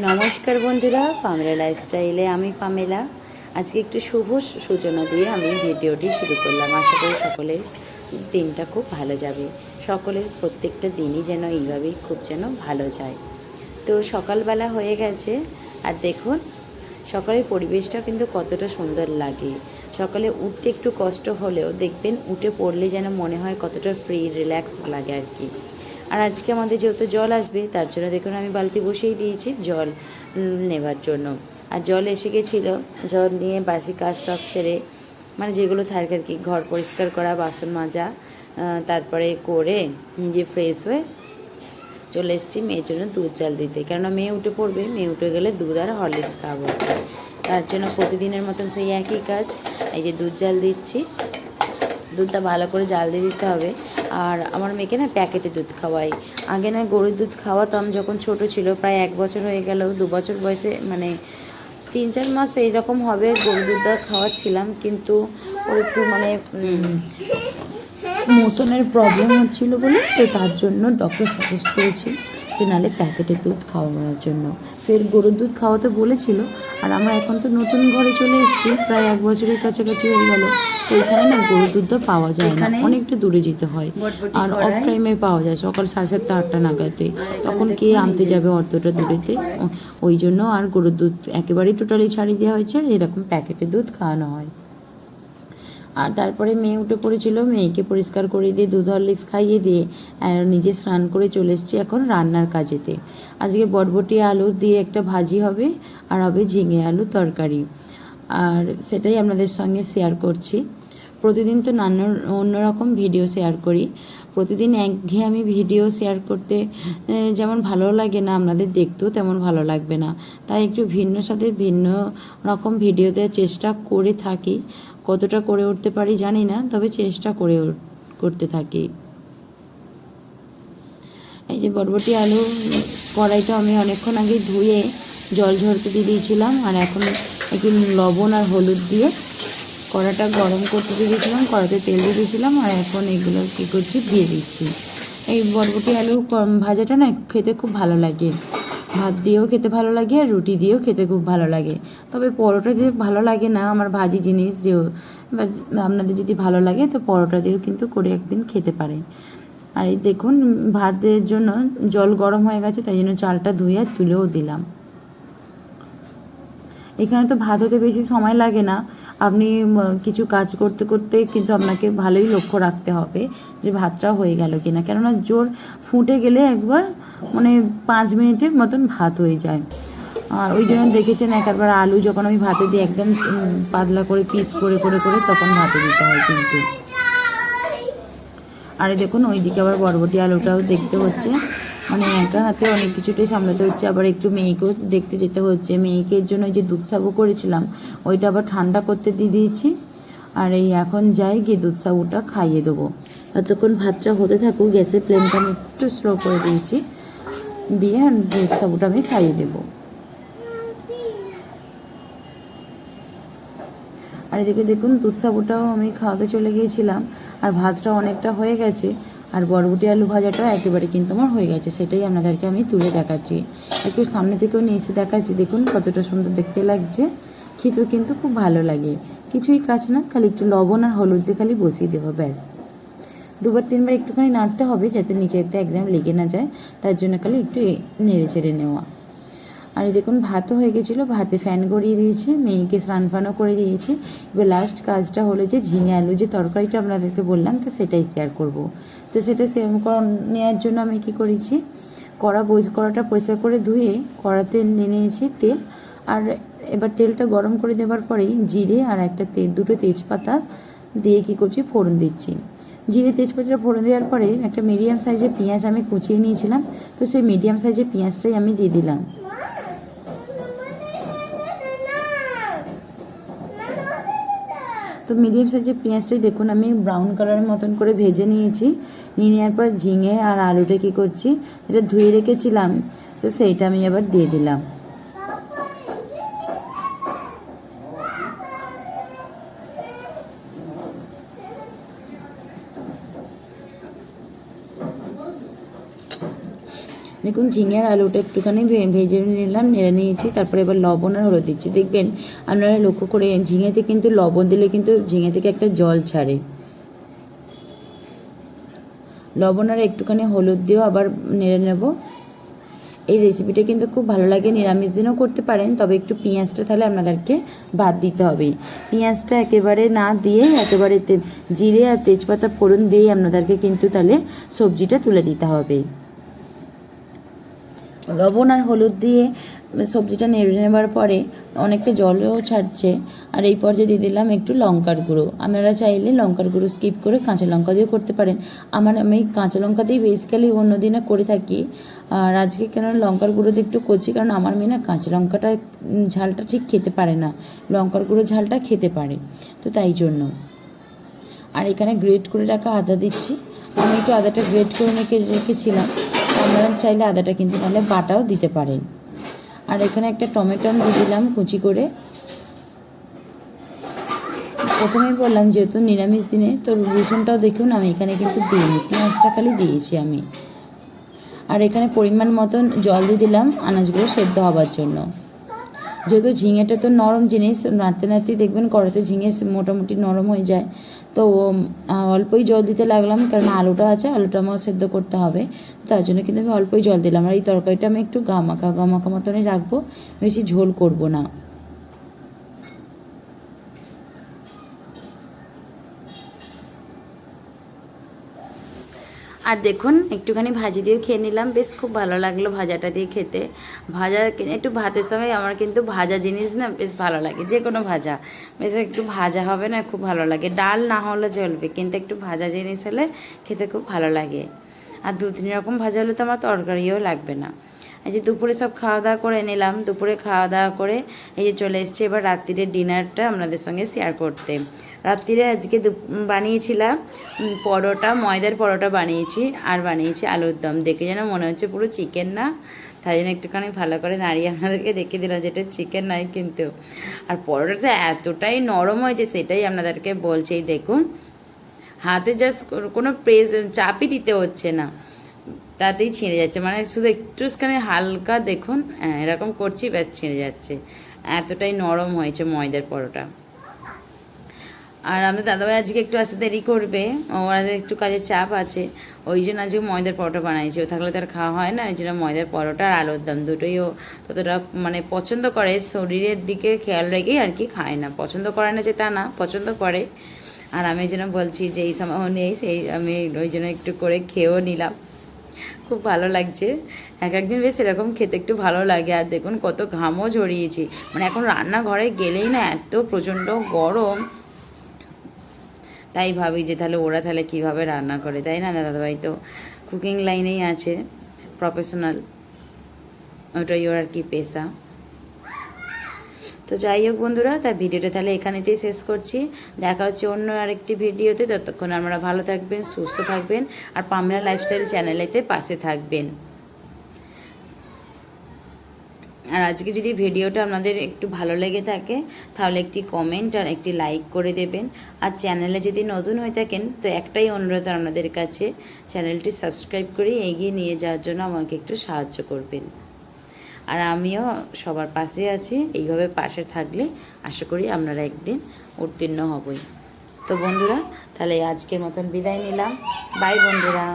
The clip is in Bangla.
নমস্কার বন্ধুরা, পামেলা লাইফস্টাইলে আমি পামেলা। আজকে একটু শুভ সূচনা দিয়ে আমি ভিডিওটি শুরু করলাম। আশা করি সকলের দিনটা খুব ভালো যাবে। সকলের প্রত্যেকটা দিনই যেন এইভাবেই খুব যেন ভালো যায়। তো সকালবেলা হয়ে গেছে, আর দেখুন, সকালের পরিবেশটা কিন্তু কতটা সুন্দর লাগে। সকালে উঠতে একটু কষ্ট হলেও দেখবেন, উঠে পড়লে যেন মনে হয় কতটা ফ্রি রিল্যাক্স লাগে আর কি। আর আজকে আমাদের যেহেতু জল আসবে, তার জন্য দেখুন আমি বালতি বসেই দিয়েছি জল নেবার জন্য। আর জল এসে গেছিল, জল নিয়ে বাসি কাজ সব সেরে মানে যেগুলো থাকে আর কি, ঘর পরিষ্কার করা, বাসন মাজা তারপরে করে নিজে ফ্রেশ হয়ে চলে এসেছি মেয়ের জন্য দুধ চাল দিতে। কেননা মেয়ে উঠে পড়বে, মেয়ে উঠে গেলে দুধ আর হরলিক্স খাব। তার জন্য প্রতিদিনের মতন সেই একই কাজ, এই যে দুধ জাল দিচ্ছি। দুধটা ভালো করে জাল দিয়ে দিতে হবে। আর আমার মেয়েকে না প্যাকেটে দুধ খাওয়াই। আগে না গরুর দুধ খাওয়াতাম যখন ছোট ছিল, প্রায় এক বছর হয়ে গেল, দু বছর বয়সে মানে তিন চার মাস এইরকম হবে গরুর দুধটা খাওয়াচ্ছিলাম, কিন্তু ওর একটু মানে মোশনের প্রবলেম হচ্ছিল বলে, তো তার জন্য ডক্টর সাজেস্ট করেছে। যে নালে প্যাকেটের দুধ খাওয়ানোর জন্য। ফের গরুর দুধ খাওয়াতে বলেছিল আর আমরা এখন তো নতুন ঘরে চলে এসেছি প্রায় এক বছরের কাছাকাছি হয়ে গেল। তো এখানে না গরুর দুধটা পাওয়া যায় না অনেকটা দূরে যেতে হয়। আর অফ টাইমে পাওয়া যায় সকাল সাড়ে সাতটা আটটা নাগাদে। তখন কে আনতে যাবে অতটা দূরেতে? ওই জন্য আর গরুর দুধ একেবারেই টোটালি ছাড়িয়ে দেওয়া হয়েছে আর এরকম প্যাকেটের দুধ খাওয়ানো হয়। আর তারপরে মেয়ে উঠে পড়েছিল, মেয়েকে পরিষ্কার করে দিয়ে দুধ হরলিক্স খাইয়ে দিয়ে নিজে স্নান করে চলে এসেছি এখন রান্নার কাজেতে। আজকে বটবটি আলু দিয়ে একটা ভাজি হবে, আর হবে ঝিঙে আলু তরকারি। আর সেটাই আপনাদের সঙ্গে শেয়ার করছি। প্রতিদিন তো নানা অন্যরকম ভিডিও শেয়ার করি। প্রতিদিন একঘেয়ে আমি ভিডিও শেয়ার করতে যেমন ভালো লাগে না, আপনাদের দেখতেও তেমন ভালো লাগবে না। তাই একটু ভিন্ন সাথে ভিন্ন রকম ভিডিও দেওয়ার চেষ্টা করে থাকি। কতটা করে উঠতে পারি জানি না, তবে চেষ্টা করে করতে থাকি। এই যে বরবটি আলু কড়াইটা আমি অনেকক্ষণ আগে ধুয়ে জল ঝরতে দিয়ে দিয়েছিলাম, আর এখন একটু লবণ আর হলুদ দিয়ে কড়াটা গরম করতে দিয়ে দিয়েছিলাম কড়াতে তেল দিয়ে দিয়েছিলাম, আর এখন এগুলো কী করছি, দিয়ে দিচ্ছি। এই বরবটি আলু ভাজাটা না খেতে খুব ভালো লাগে। ভাত দিয়েও খেতে ভালো লাগে, আর রুটি দিয়েও খেতে খুব ভালো লাগে। তবে পরোটা দিয়ে ভালো লাগে না, আমার ভাজি জিনিস দিয়েও। আপনাদের যদি ভালো লাগে, তো পরোটা দিয়েও কিন্তু করে একদিন খেতে পারেন। আর এই দেখুন, ভাতের জন্য জল গরম হয়ে গেছে, তাই জন্য চালটা ধুয়ে আর তুলেও দিলাম। এখানে তো ভাত হতে বেশি সময় লাগে না। আপনি কিছু কাজ করতে করতে কিন্তু আপনাকে ভালোই লক্ষ্য রাখতে হবে যে ভাতটা হয়ে গেল কি না কেননা জোর ফুটে গেলে একবার মানে পাঁচ মিনিটের মতন ভাত হয়ে যায়। আর ওই জন্য দেখেছেন একবার আলু যখন আমি ভাতে দিই, একদম পাতলা করে পিস করে করে করে তখন ভাতে দিতে হয় কিন্তু। আর দেখুন, ওইদিকে আবার বরবটি আলুটাও দেখতে হচ্ছে। মানে একা হাতে অনেক কিছুটাই সামলাতে হচ্ছে, আবার একটু মেয়েকেও দেখতে যেতে হচ্ছে। মেয়েকে জন্য ওই যে দুধ সাবু করেছিলাম, ওইটা আবার ঠান্ডা করতে দিয়ে দিয়েছি। আর এই এখন যাই গিয়ে দুধ সাবুটা খাইয়ে দেবো। ততক্ষণ ভাতটা হতে থাকুক, গ্যাসের ফ্লেমটা আমি একটু স্লো করে দিয়েছি। দিয়ে দুধ সাবুটা আমি খাইয়ে দেবো। আর এদিকে দেখুন, দুধ সাবুটাও আমি খাওয়াতে চলে গিয়েছিলাম, আর ভাতটা অনেকটা হয়ে গেছে, আর বরবটি আলু ভাজাটাও একেবারে কিন্তু আমার হয়ে গেছে, সেটাই আপনাদেরকে আমি তুলে দেখাচ্ছি। একটু সামনে থেকেও নিয়ে এসে দেখাচ্ছি, দেখুন কতটা সুন্দর দেখতে লাগছে, খেতেও কিন্তু খুব ভালো লাগে। কিছুই কাজ না, খালি একটু লবণ আর হলুদ দিয়ে খালি বসিয়ে দেবো, ব্যাস। দুবার তিনবার একটুখানি নাড়তে হবে, যাতে নিচেতে একদম লেগে না যায়, তার জন্য খালি একটু নেড়ে চেড়ে নেওয়া। আর দেখুন, ভাতও হয়ে গেছিল, ভাতে ফ্যান গড়িয়ে দিয়েছে, মেয়েকে স্নান ফানও করে দিয়েছে। এবার লাস্ট কাজটা হলো যে ঝিঙে আলু যে তরকারিটা আপনাদেরকে বললাম, তো সেটাই শেয়ার করব। তো সেটা শেয়ার নেওয়ার জন্য আমি কি করেছি, কড়া বই কড়াটা পরিষ্কার করে ধুয়ে কড়াতে নিয়ে নিয়েছি তেল। আর এবার তেলটা গরম করে দেওয়ার পরেই জিরে আর একটা তে, দুটো তেজপাতা দিয়ে কি করছি, ফোড়ন দিচ্ছি। জিরে তেজপাতাটা ফোড়ন দেওয়ার পরে একটা মিডিয়াম সাইজের পেঁয়াজ আমি কুচিয়ে নিয়েছিলাম, তো সেই মিডিয়াম সাইজের পেঁয়াজটাই আমি দিয়ে দিলাম। তো মিডিয়াম সাইজের পেঁয়াজটাই দেখুন, আমি ব্রাউন কালারের মতন করে ভেজে নিয়েছি। নিয়ে নেওয়ার পর ঝিঙে আর আলুটা কী করছি, এটা ধুয়ে রেখেছিলাম, তো সেইটা আমি আবার দিয়ে দিলাম। দেখুন ঝিঙে আর আলুটা একটুখানি ভেজে নিলাম, নেড়ে নিয়েছি, তারপরে এবার লবণ আর হলুদ দিচ্ছি। দেখবেন, আপনারা লক্ষ্য করে ঝিঙেতে কিন্তু লবণ দিলে কিন্তু ঝিঙে থেকে একটা জল ছাড়ে। লবণ আর একটুখানি হলুদ দিয়েও আবার নেড়ে নেব। এই রেসিপিটা কিন্তু খুব ভালো লাগে, নিরামিষ দিনও করতে পারেন, তবে একটু পেঁয়াজটা তাহলে আপনাদেরকে বাদ দিতে হবে। পেঁয়াজটা একেবারে না দিয়ে, একেবারে জিরে আর তেজপাতা ফোড়ন দিয়েই আপনাদেরকে কিন্তু তাহলে সবজিটা তুলে দিতে হবে। লবণ আর হলুদ দিয়ে সবজিটা নেড়ে নেবার পরে অনেকটা জলও ছাড়ছে। আর এই পর্যায়ে দিয়ে দিলাম একটু লঙ্কার গুঁড়ো। আপনারা চাইলে লঙ্কার গুঁড়ো স্কিপ করে কাঁচা লঙ্কা দিয়েও করতে পারেন। আমার আমি কাঁচা লঙ্কা দিয়েই বেসিক্যালি অন্য দিনে করে থাকি। আর আজকে কেন লঙ্কার গুঁড়ো দিয়ে একটু করছি কারণ আমার মেয়ে না কাঁচা লঙ্কাটা ঝালটা ঠিক খেতে পারে না। লঙ্কার গুঁড়ো ঝালটা খেতে পারে। তো তাই জন্য। আর এখানে গ্রেট করে রাখা আদা দিচ্ছি। আমি একটু আদাটা গ্রেট করে রেখে রেখেছিলাম। আপনারা চাইলে আদাটা কিন্তু তাহলে বাটাও দিতে পারেন। আর এখানে একটা টমেটো আমি দিলাম কুচি করে। প্রথমেই বললাম যেহেতু নিরামিষ দিনে, তো রসুনটাও দেখুন আমি এখানে কিন্তু দিইনি, পেঁয়াজটা খালি দিয়েছি আমি। আর এখানে পরিমাণ মতন জল দিয়ে দিলাম আনাজগুলো সেদ্ধ হবার জন্য। যেহেতু ঝিঙেটা তো নরম জিনিস নাড়তে নাড়তেই দেখবেন কড়াতে ঝিঙে মোটামুটি নরম হয়ে যায়। তো অল্পই জল দিতে লাগলাম কারণ আলুটা আছে, আলুটা আমার সেদ্ধ করতে হবে। তার জন্য কিন্তু আমি অল্পই জল দিলাম। আর এই তরকারিটা আমি একটু গামাখা গামাখা মতনই রাখব, বেশি ঝোল করব না। আর দেখুন, একটুখানি ভাজি দিয়েও খেয়ে নিলাম। বেশ খুব ভালো লাগল ভাজাটা দিয়ে খেতে। ভাজা একটু ভাতের সঙ্গে আমার কিন্তু ভাজা জিনিস না বেশ ভালো লাগে, যে কোনো ভাজা। বেশ একটু ভাজা হবে না, খুব ভালো লাগে। ডাল না হলে চলবে কিন্তু একটু ভাজা জিনিস হলে খেতে খুব ভালো লাগে। আর দু তিন রকম ভাজা হলে তো আমার তরকারিও লাগবে না। যে দুপুরে সব খাওয়া দাওয়া করে নিলাম। দুপুরে খাওয়া দাওয়া করে এই যে চলে এসছে এবার রাত্রিরের ডিনারটা আপনাদের সঙ্গে শেয়ার করতে। রাত্রিরে আজকে বানিয়েছিলাম পরোটা, ময়দার পরোটা বানিয়েছি আর বানিয়েছি আলুর দম। দেখে যেন মনে হচ্ছে পুরো চিকেন না। তাই জন্য একটুখানি ভালো করে নাড়িয়ে আপনাদেরকে দেখে দিলাম যেটা চিকেন নয় কিন্তু। আর পরোটাটা এতটাই নরম হয়েছে সেটাই আপনাদেরকে বলছি। দেখুন, হাতে জাস্ট কোনো প্রেস চাপই দিতে হচ্ছে না। তাতেই ছিঁড়ে যাচ্ছে। মানে শুধু একটুখানি হালকা দেখুন হ্যাঁ, এরকম করছি ব্যাস ছিঁড়ে যাচ্ছে। এতটাই নরম হয়েছে ময়দার পরোটা। আর আমাদের দাদাভাই আজকে একটু আসতে দেরি করবে ওনাদের একটু কাজের চাপ আছে ওই জন্য আজকে ময়দার পরোটা বানাইছে। ও থাকলে তার খাওয়া হয় না এই জন্য ময়দার পরোটা আর আলুর দম দুটোই ও ততটা মানে পছন্দ করে। শরীরের দিকে খেয়াল রেখেই আর কি খায় না। পছন্দ করে না যে তা না পছন্দ করে। আর আমি যেন বলছি যে এই সময় নেই সেই আমি ওই জন্য একটু করে খেয়েও নিলাম। খুব ভালো লাগছে। এক একদিন বেশ এরকম খেতে একটু ভালো লাগে। আর দেখুন কত ঘামও ঝরিয়েছি। মানে এখন রান্নাঘরে গেলেই না এত প্রচণ্ড গরম। তাই ভাবি যে তাহলে ওরা তাহলে কীভাবে রান্না করে, তাই না দাদাভাই? তো কুকিং লাইনেই আছে প্রফেশনাল ওটাই ওর আর কি পেশা। তো যাই হোক বন্ধুরা তার ভিডিওটা তাহলে এখানেতেই শেষ করছি। দেখা হচ্ছে অন্য আরেকটি ভিডিওতে, ততক্ষণ আপনারা ভালো থাকবেন, সুস্থ থাকবেন, আর পামরা লাইফস্টাইল চ্যানেলেতে পাশে থাকবেন। আর আজকে যদি ভিডিওটা আপনাদের একটু ভালো লেগে থাকে, তাহলে একটি কমেন্ট আর একটি লাইক করে দেবেন। আর চ্যানেলে যদি নতুন হয়ে থাকেন, তো একটাই অনুরোধ আপনাদের কাছে, চ্যানেলটি সাবস্ক্রাইব করে এগিয়ে নিয়ে যাওয়ার জন্য আমাকে একটু সাহায্য করবেন। আর আমিও সবার পাশে আছি। এইভাবে পাশে থাকলে আশা করি আপনারা একদিন উত্তীর্ণ হবই। তো বন্ধুরা, তাহলে আজকের মতন বিদায় নিলাম। বাই বন্ধুরা।